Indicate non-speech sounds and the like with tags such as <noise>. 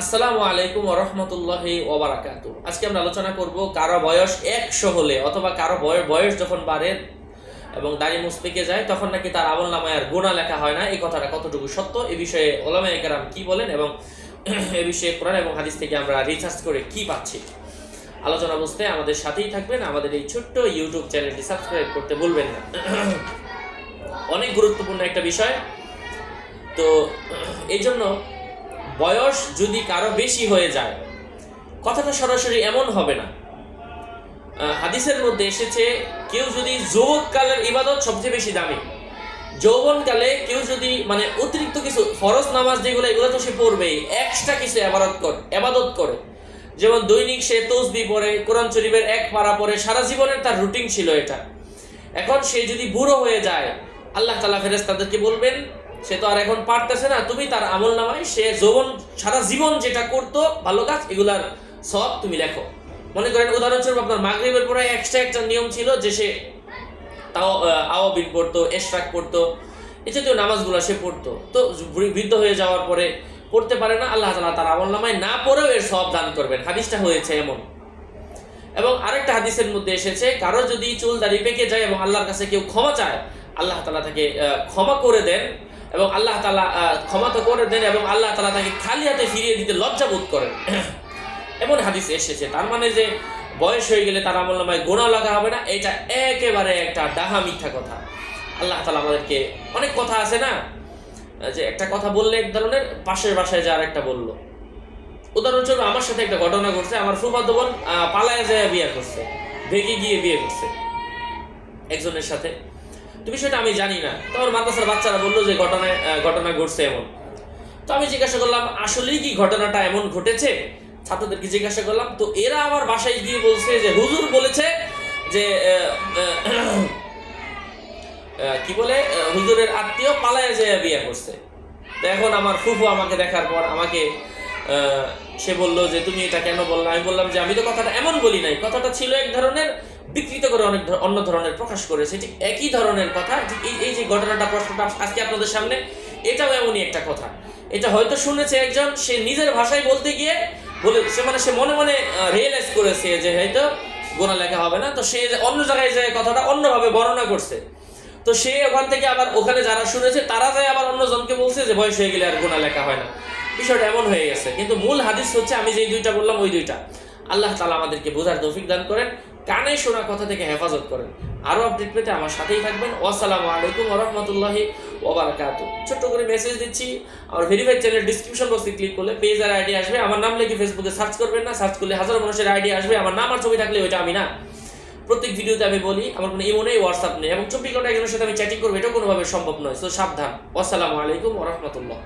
আসসালামু আলাইকুম রহমতুল্লাহ ওবরাকাত আজকে আমরা আলোচনা করব কারও বয়স একশো হলে অথবা কারও বয়স যখন বাড়ে এবং দাড়ি মুছ পেকে যায়, তখন নাকি তার আমল নামায় আর গুণা লেখা হয় না। এই কথাটা কতটুকু সত্য এ বিষয়ে ওলামা একরাম কি বলেন এবং এ বিষয়ে কোরআন এবং হাদিস থেকে আমরা রিসার্চ করে কি পাচ্ছি? আলোচনা বুঝতে আমাদের সাথেই থাকবেন। আমাদের এই ছোট্ট ইউটিউব চ্যানেলটি সাবস্ক্রাইব করতে ভুলবেন না। অনেক গুরুত্বপূর্ণ একটা বিষয়। তো, এই জন্য বয়স যদি কারও বেশি হয়ে যায়, কথাটা সরাসরি এমন হবে না। হাদিসের মধ্যে এসেছে, কেউ যদি যুবককালের ইবাদত সবচেয়ে বেশি দামি, যৌবনকালে কেউ যদি মানে অতিরিক্ত কিছু ফরজ নামাজ যেগুলো, এগুলো তো সে পড়বেই এক্সট্রা কিছু আবাদত করে আবাদত করে। যেমন দৈনিক সে তসবি পড়ে, কোরআন শরীফের এক পারা পড়ে, সারা জীবনের তার রুটিন ছিল এটা। এখন সে যদি বুড়ো হয়ে যায়, আল্লাহ তালা ফেরেজ তাদেরকে বলবেন সে তো আর এখন পারতেছে না, তুমি তার আমল নামায় সে যৌবন, সারা জীবন যেটা করতো, ভালো কাজ, এগুলার সব তুমি লেখো। মনে করেন, উদাহরণস্বরূপ আপনার মাগরিবের পরে এক্সট্রা একটা নিয়ম ছিল যে সে তাও আওয়াবিন পড়তো, এশরাক পড়তো এই জাতীয় নামাজগুলো সে পড়তো। তো বৃদ্ধ হয়ে যাওয়ার পরে পড়তে পারে না, আল্লাহ তালা তার আমল নামায় না পড়েও এর সব দান করবেন। হাদিসটা হয়েছে এমন। এবং আরেকটা হাদিসের মধ্যে এসেছে, কারও যদি চুল দাড়ি পেকে যায় এবং আল্লাহর কাছে কেউ ক্ষমা চায়, আল্লাহ তালা তাকে ক্ষমা করে দেন। এবং আল্লাহ তালা ক্ষমা তো করে দেন এবং আল্লাহ তালা তাকে খালি হাতে ফিরিয়ে দিতে লজ্জা বোধ করেন। <clears throat> এমন হাদিস এসেছে, তার মানে যে বয়স হয়ে গেলে তার আমল নামায় গোনা লাগা হবে না, এটা একেবারে একটা ডাহা মিথ্যা কথা। আল্লাহ তালা আমাদেরকে অনেক কথা আছে না, যে একটা কথা বললে এক ধরনের, পাশের বাসায় যার একটা বলল। উদাহরণস্বরূপ আমার সাথে একটা ঘটনা ঘটছে, আমার ফুফাতো বোন পালায় যায় বিয়ে করছে, ভেগে গিয়ে বিয়ে করছে। একজনের সাথে। তো বিষয়টা আমি জানি না। তো আমার মাদ্রাসার বাচ্চারা বলল যে ঘটনায় ঘটনা ঘটছে এমন। তো আমি জিজ্ঞাসা করলাম, আসলেই কি ঘটনাটা এমন ঘটেছে? ছাত্রদেরকে জিজ্ঞাসা করলাম, তো এরা আবার বাসায় গিয়ে বলছে যে, হুজুর বলেছে যে কি বলে হুজুরের আত্মীয় পালায় যায় বিয়ে করছে। এখন আমার ফুফু আমাকে দেখার পর আমাকে সে বলল যে, তুমি এটা কেন বললা? আমি বললাম যে, আমি তো কথাটা এমন বলি নাই। কথাটা ছিল এক ধরনের বিকৃত করে অনেক অন্য ধরনের প্রকাশ করেছে। ঠিক একই ধরনের কথা এই এই যে ঘটনাটা প্রশ্নটা আজকে আপনাদের সামনে, এটাও এমনই একটা কথা। এটা হয়তো শুনেছে একজন, সে নিজের ভাষায় বলতে গিয়ে বলে সে মানে সে মনে মনে রিয়েলাইজ করেছে যে হয়তো গোনা লেখা হবে না। তো সে অন্য জায়গায় যে কথাটা অন্যভাবে বর্ণনা করছে। তো সে ওখান থেকে আবার ওখানে যারা শুনেছে, তারা যায় আবার অন্যজনকে বলছে যে বয়স হয়ে গেলে আর গোনা লেখা হয় না। বিষয়টা এমন হয়ে গেছে। কিন্তু মূল হাদিস হচ্ছে, আমি যেই দুইটা বললাম, ওই দুইটা। আল্লাহ তালা আমাদেরকে বোঝার তৌফিক দান করেন। কানে শোনা কথা থেকে হেফাজত করেন। আরও আপডেট পেতে আমার সাথেই থাকবেন। আসসালামু আলাইকুম রহমতুল্লাহি ওবরাকাতু ছোট্ট করে মেসেজ দিচ্ছি। আমার ভেরিফাইড চ্যানেল ডিসক্রিপশন বক্সে ক্লিক করলে পেজ আর আইডি আসবে। আমার নাম লিখে ফেসবুকে সার্চ করবেন না। সার্চ করলে হাজারো মানুষের আইডি আসবে। আমার নাম আর ছবি থাকলে ওইটা আমি না। প্রত্যেক ভিডিওতে আমি বলি, আমার কোনো ইমো নেই হোয়াটসঅ্যাপ নেই। এবং চব্বিশ ঘণ্টা একজনের সাথে আমি চ্যাটিং করব, এটাও কোনোভাবে সম্ভব নয়। তো সাবধান। আসসালামু আলাইকুম রহমতুল্লাহ।